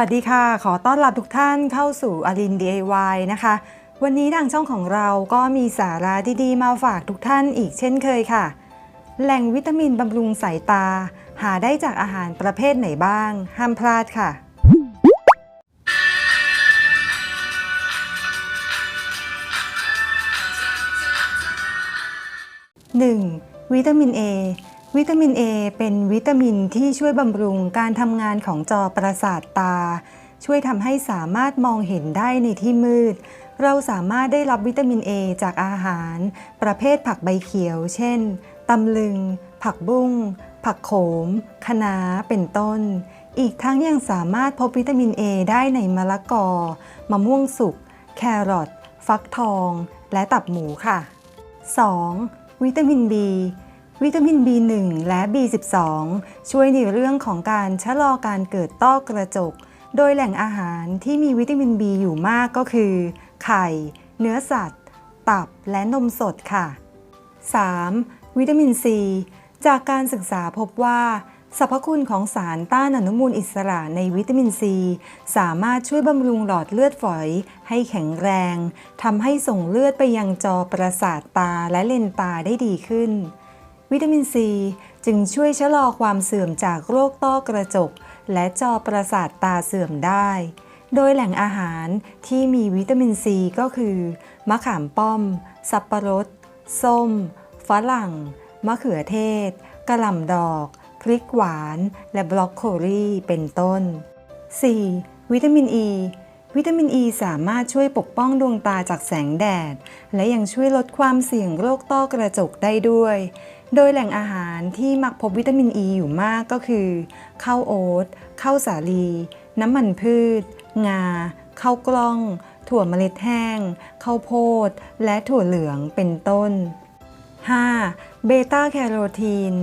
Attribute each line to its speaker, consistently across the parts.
Speaker 1: วัสดีค่ะ ขอต้อนรับทุกท่านเข้าสู่อริน DIY นะคะ วันนี้ทางช่องของเราก็มีสาระดีๆมาฝากทุกท่านอีกเช่นเคยค่ะ แหล่งวิตามินบำรุงสายตา หาได้จากอาหารประเภทไหนบ้าง ห้ามพลาดค่ะ 1. วิตามิน A วิตามิน A เป็นวิตามินที่ช่วยบำรุงการทำงานของจอประสาทตา ช่วยทำให้สามารถมองเห็นได้ในที่มืด เราสามารถได้รับวิตามิน A จากอาหาร ประเภทผักใบเขียว เช่นตำลึง ผักบุ้ง ผักโขม คะน้า เป็นต้น อีกทั้งยังสามารถพบวิตามิน A ได้ในมะละกอ มะม่วงสุก แครอท ฟักทอง และตับหมูค่ะ 2. วิตามิน B วิตามิน B1 และ B12 ช่วยในเรื่องของการชะลอการเกิดต้อกระจก โดยแหล่งอาหารที่มีวิตามิน B อยู่มากก็คือ ไข่ เนื้อสัตว์ ตับและนมสดค่ะ 3. วิตามิน C จากการศึกษาพบว่าสรรพคุณของสารต้านอนุมูลอิสระในวิตามิน C สามารถช่วยบำรุงหลอดเลือดฝอยให้แข็งแรงทำให้ส่งเลือดไปยังจอประสาทตาและเลนตาได้ดีขึ้น วิตามิน C จึงช่วยชะลอความเสื่อมจากโรคต้อกระจก และจอประสาทตาเสื่อมได้ โดยแหล่งอาหารที่มีวิตามิน C ก็คือ มะขามป้อม สับปะรด ส้ม ฝรั่ง มะเขือเทศ กระหล่ำดอก พริกหวาน และบรอกโคลีเป็นต้น 4. วิตามิน E วิตามิน E สามารถช่วยปกป้องดวงตาจากแสงแดด และยังช่วยลดความเสี่ยงโรคต้อกระจกได้ด้วย โดยแหล่งอาหารที่มักพบวิตามิน E อยู่มากก็คือข้าวโอ๊ตข้าวสาลี น้ำมันพืช งาข้าวกล้อง ถั่วเมล็ดแห้งข้าวโพด และถั่วเหลืองเป็นต้น 5. เบต้าแคโรทีน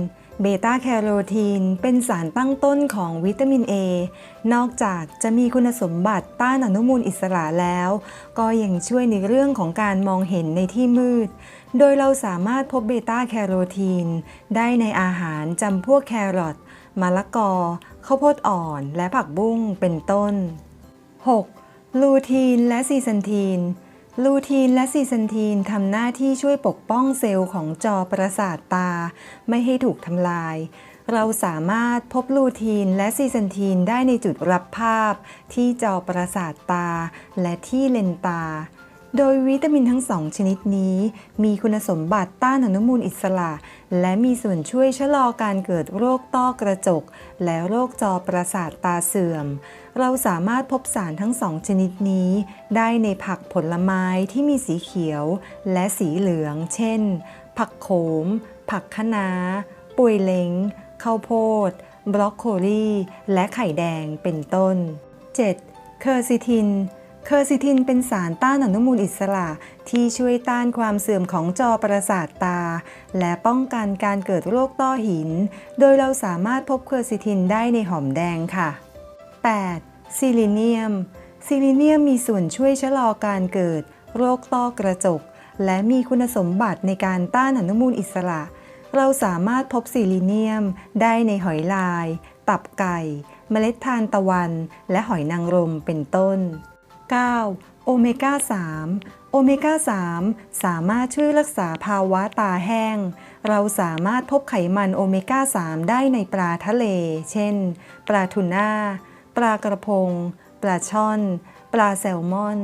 Speaker 1: เบต้าแคโรทีนเป็นสารตั้งต้นของวิตามิน A นอกจากจะมีคุณสมบัติต้านอนุมูลอิสระแล้ว ก็ยังช่วยในเรื่องของการมองเห็นในที่มืด โดยเราสามารถพบเบต้าแคโรทีนได้ในอาหารจำพวกแครอทมะละกอ ข้าวโพดอ่อน และผักบุ้งเป็นต้น 6. ลูทีนและซีซันทีน ลูทีนและซีซันทีนทำหน้าที่ช่วยปกป้องเซลล์ของจอประสาทตา ไม่ให้ถูกทำลาย เราสามารถพบลูทีนและซีซันทีนได้ในจุดรับภาพ ที่จอประสาทตา และที่เลนตา โดยวิตามินทั้งสองชนิดนี้ มีคุณสมบัติต้านอนุมูลอิสระ และมีส่วนช่วยชะลอการเกิดโรคต้อกระจก และโรคจอประสาทตาเสื่อม เราสามารถพบสารทั้งสองชนิดนี้ ได้ในผักผลไม้ที่มีสีเขียว และสีเหลือง เช่น ผักโขม ผักคะน้าป่วยเล้งข้าวโพด บรอกโคลี และไข่แดงเป็นต้น 7. เคอร์ซิทิน เคอร์ซิทินเป็นสารต้านอนุมูลอิสระที่ช่วยต้านความเสื่อมของจอประสาทตา และป้องกันการเกิดโรคต้อหิน โดยเราสามารถพบเคอร์ซิทินได้ในหอมแดงค่ะ 8. ซิลิเนียม ซิลิเนียมมีส่วนช่วยชะลอการเกิด โรคต้อกระจก และมีคุณสมบัติในการต้านอนุมูลอิสระ เราสามารถพบซิลิเนียมได้ในหอยลาย ตับไก่ เมล็ดทานตะวัน และหอยนางรมเป็นต้น 9. โอเมก้า 3 โอเมก้า 3 สามารถช่วยรักษาภาวะตาแห้ง เราสามารถพบไขมันโอเมก้า 3 ได้ในปลาทะเล เช่น ปลาทูน่า ปลากระพง ปลาช่อน ปลาแซลมอน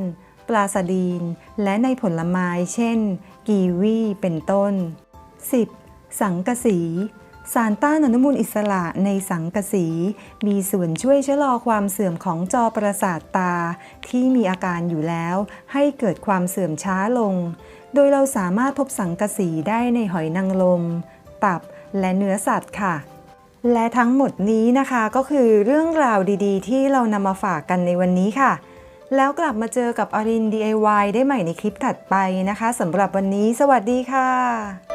Speaker 1: ปลาสดีน และในผลไม้ เช่น กีวี เป็นต้น 10. สังกะสี สารต้านอนุมูลอิสระในสังกะสี มีส่วนช่วยชะลอความเสื่อมของจอประสาทตา ที่มีอาการอยู่แล้ว ให้เกิดความเสื่อมช้าลง โดยเราสามารถพบสังกะสีได้ในหอยนางรมตับและเนื้อสัตว์ค่ะ และทั้งหมดนี้นะคะก็คือเรื่องราวดีๆ ที่เรานำมาฝากกันในวันนี้ค่ะ แล้วกลับมาเจอกับอริน DIY ได้ใหม่ในคลิปถัดไปนะคะสำหรับวันนี้ สวัสดีค่ะ